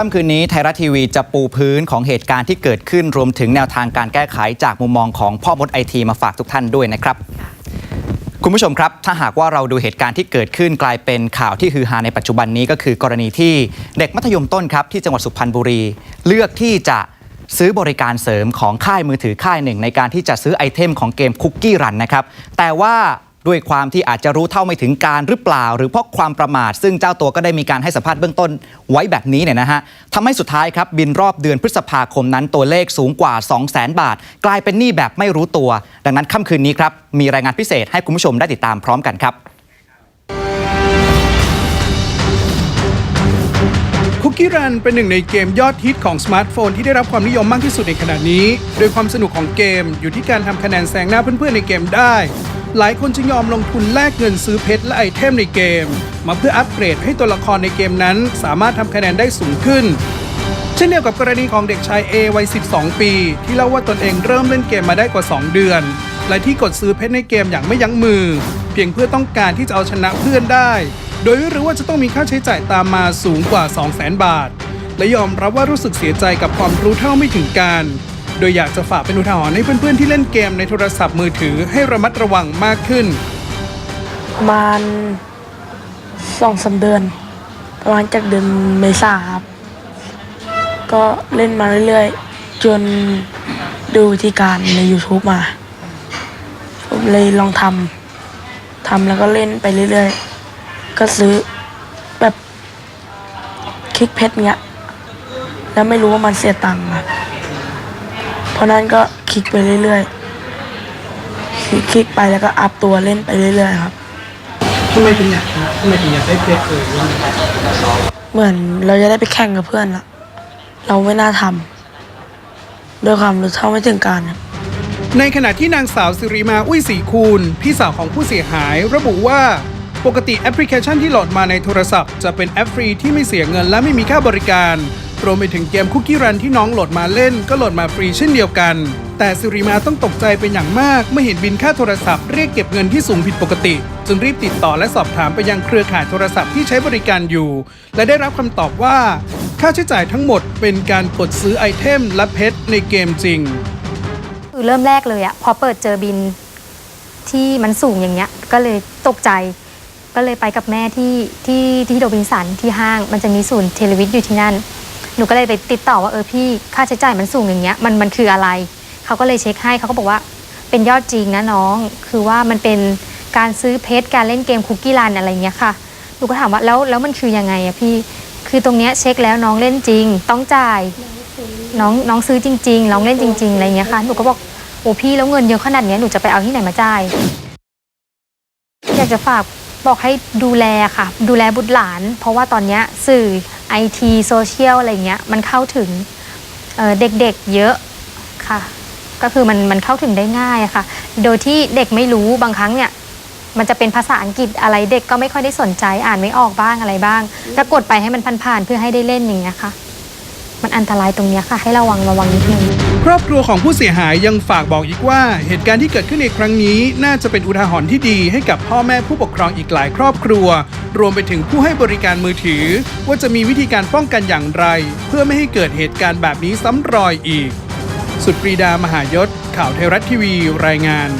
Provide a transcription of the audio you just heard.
ค่ำคืนนี้ไทยรัฐทีวีจะปูพื้นของเหตุการณ์ที่เกิดขึ้นรวมถึงแนวทางการแก้ไขจากมุมมองของพ่อมดไอทีมาฝากทุกท่านด้วยนะครับ คุณผู้ชมครับ ถ้าหากว่าเราดูเหตุการณ์ที่เกิดขึ้นกลายเป็นข่าวที่ฮือฮาในปัจจุบันนี้ก็คือกรณีที่เด็กมัธยมต้นครับที่จังหวัดสุพรรณบุรี เลือกที่จะซื้อบริการเสริมของค่ายมือถือค่ายหนึ่ง ในการที่จะซื้อไอเทมของเกมคุกกี้รันนะครับแต่ว่า ด้วยความที่อาจจะรู้เท่าไม่ถึงการหรือเปล่า หรือเพราะความประมาท ซึ่งเจ้าตัวก็ได้มีการให้สัมภาษณ์เบื้องต้นไว้แบบนี้เนี่ยนะฮะทำให้สุดท้ายครับบินรอบเดือนพฤษภาคมนั้นตัวเลขสูงกว่า 2 0 0 0 0 0 บาท กลายเป็นหนี้แบบไม่รู้ตัว ดังนั้นค่ำคืนนี้ครับมีรายงานพิเศษให้คุณผู้ชมได้ติดตามพร้อมกันครับคุกกี้รันเป็นหนึ่งในเกมยอดฮิตของสมาร์ทโฟนที่ได้รับความนิยมมากที่สุดในขณะนี้ โดยความสนุกของเกมอยู่ที่การทำคะแนนแซงหน้าเพื่อนๆในเกมได้ หลายคนจึงยอมลงทุนแลกเงินซื้อเพชรและไอเทมในเกม มาเพื่ออัปเกรดให้ตัวละครในเกมนั้น สามารถทำคะแนนได้สูงขึ้น เช่นเดียวกับกรณีของเด็กชาย A วัย 12 ปี ที่เล่าว่าตนเองเริ่มเล่นเกมมาได้กว่า 2 เดือน และที่กดซื้อเพชรในเกมอย่างไม่ยั้งมือ เพียงเพื่อต้องการที่จะเอาชนะเพื่อนได้ โดยไม่รู้ว่าจะต้องมีค่าใช้จ่ายตามมาสูงกว่า 200,000 บาท และยอมรับว่ารู้สึกเสียใจกับความรู้เท่าไม่ถึงการ โดยอยากจะฝากเป็นอุทาหรณ์ให้เพื่อนๆที่เล่นเกมในโทรศัพท์มือถือให้ระมัดระวังมากขึ้น ประมาณสองสาเดือน ประมาณจากเดือนเมษาครับ ก็เล่นมาเรื่อยๆ จนดูวิธีการใน YouTube มา ผมเลยลองทำทำแล้วก็เล่นไปเรื่อยๆ ก็ซื้อแบบคลิกเพชรเงี้ย แล้วไม่รู้ว่ามันเสียตังค์ครับ เพราะนั้นก็คลิกไปเรื่อยๆคลิกคลิกไปแล้วก็อัพตัวเล่นไปเรื่อยๆครับทำไมถึงอยากทำไมถึงอยากได้เพชรเอ่ยเหมือนเราจะได้ไปแข่งกับเพื่อนละเราไม่น่าทำด้วยความรู้เท่าไม่ถึงการครับในขณะที่นางสาวสิริมาอุ้ยศรีคูณ พี่สาวของผู้เสียหายระบุว่าปกติแอปพลิเคชันที่โหลดมาในโทรศัพท์จะเป็นแอปฟรีที่ไม่เสียเงินและไม่มีค่าบริการ รวมไปถึงเกมคุกกี้รันที่น้องโหลดมาเล่นก็โหลดมาฟรีเช่นเดียวกัน แต่สิริมาต้องตกใจเป็นอย่างมากเมื่อเห็นบินค่าโทรศัพท์เรียกเก็บเงินที่สูงผิดปกติ จึงรีบติดต่อและสอบถามไปยังเครือข่ายโทรศัพท์ที่ใช้บริการอยู่ และได้รับคำตอบว่า ค่าใช้จ่ายทั้งหมดเป็นการกดซื้อไอเทมและเพชรในเกมจริงคือเริ่มแรกเลยอะพอเปิดเจอบินที่มันสูงอย่างเงี้ยก็เลยตกใจก็เลยไปกับแม่ที่ที่ที่โรบินสันที่ห้างมันจะมีศูนย์เทเลวิทอยู่ที่นั่น หนูก็เลยไปติดต่อว่าเออพี่ค่าใช้จ่ายมันสูงอย่างเงี้ยมันมันคืออะไรเขาก็เลยเช็คให้เขาก็บอกว่าเป็นยอดจริงนะน้อง คือว่ามันเป็นการซื้อเพชรการเล่นเกมคุกกี้รันอะไรเงี้ยค่ะหนูก็ถามว่าแล้วแล้วมันคือยังไงอะพี่คือตรงเนี้ยเช็คแล้วน้องเล่นจริง ต้องจ่ายน้องน้องซื้อจริงๆน้องเล่นจริงๆอะไรเงี้ยค่ะหนูก็บอกโอ้พี่แล้วเงินเยอะขนาดเนี้ยหนูจะไปเอาที่ไหนมาจ่ายอยากจะฝากบอกให้ดูแลค่ะ ดูแลบุตรหลาน เพราะว่าตอนเนี้ยสื่อ ไอทีโซเชียลอะไรเงี้ยมันเข้าถึงเเด็กๆเยอะค่ะ ก็คือมันมันเข้าถึงได้ง่ายค่ะ โดยที่เด็กไม่รู้บางครั้งเนี่ยมันจะเป็นภาษาอังกฤษอะไรเด็กก็ไม่ค่อยได้สนใจอ่านไม่ออกบ้างอะไรบ้างก็กดไปให้มันผ่านๆเพื่อให้ได้เล่นอย่างเงี้ยค่ะ มันอันตรายตรงนี้ค่ะ ให้ระวังระวังนิดนึงครอบครัวของผู้เสียหายยังฝากบอกอีกว่า เหตุการณ์ที่เกิดขึ้นในครั้งนี้ น่าจะเป็นอุทาหรณ์ที่ดีให้กับพ่อแม่ผู้ปกครองอีกหลายครอบครัว รวมไปถึงผู้ให้บริการมือถือ ว่าจะมีวิธีการป้องกันอย่างไร เพื่อไม่ให้เกิดเหตุการณ์แบบนี้ซ้ำรอยอีก สุดปรีดามหายศ ข่าวไทยรัฐทีวี รายงาน